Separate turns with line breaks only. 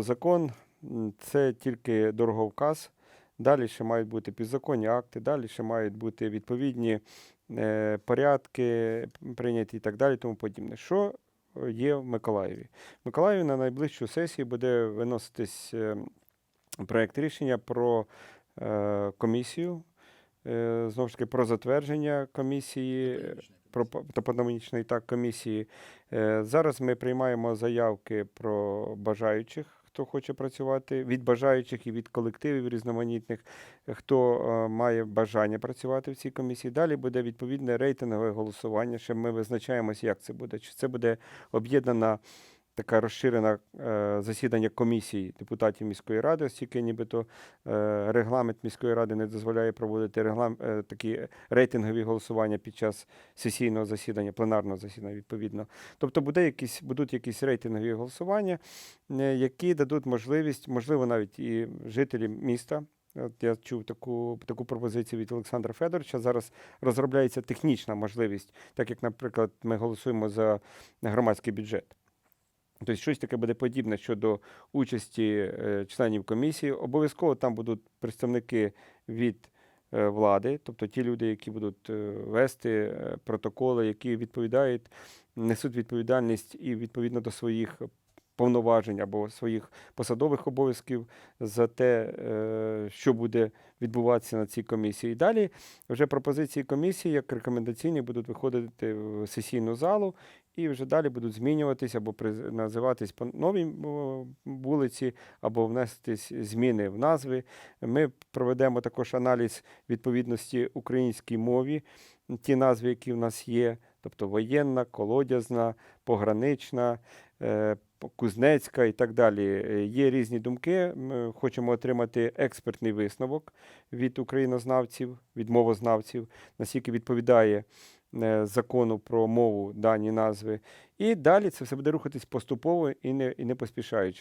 Закон це тільки дороговказ. Далі ще мають бути підзаконні акти, далі ще мають бути відповідні е, порядки прийняті і так далі, тому подібне. Що е, є в Миколаєві? В Миколаєві на найближчу сесію буде виноситись е, проект рішення про комісію, знову ж таки, про затвердження комісії. про по- топономічної так комісії. Зараз ми приймаємо заявки про бажаючих, хто хоче працювати, від бажаючих і від колективів різноманітних, хто е, має бажання працювати в цій комісії. Далі буде відповідне рейтингове голосування. Ще ми визначаємося, як це буде. Чи це буде об'єднана така розширена е, засідання комісії депутатів міської ради, оскільки нібито е, регламент міської ради не дозволяє проводити реглам, е, такі рейтингові голосування під час сесійного засідання, пленарного засідання, відповідно. Тобто буде якісь, будуть якісь рейтингові голосування, які дадуть можливість, можливо, навіть і жителі міста. От я чув таку, таку пропозицію від Олександра Федоровича. Зараз розробляється технічна можливість, так як, наприклад, ми голосуємо за громадський бюджет. Тобто щось таке буде подібне щодо участі е, членів комісії. Обов'язково там будуть представники від е, влади, тобто ті люди, які будуть е, вести протоколи, які відповідають, несуть відповідальність і відповідно до своїх повноважень або своїх посадових обов'язків за те, е, що буде відбуватися на цій комісії. І далі вже пропозиції комісії як рекомендаційні будуть виходити в сесійну залу і вже далі будуть змінюватись або називатись по новій вулиці, або внестись зміни в назви. Ми проведемо також аналіз відповідності українській мові, ті назви, які в нас є, тобто воєнна, колодязна, погранична. Е, Кузнецька і так далі. Е, Є різні думки. Ми хочемо отримати експертний висновок від українознавців, від мовознавців, наскільки відповідає е, закону про мову дані назви. І далі це все буде рухатись поступово і не, і не поспішаючи.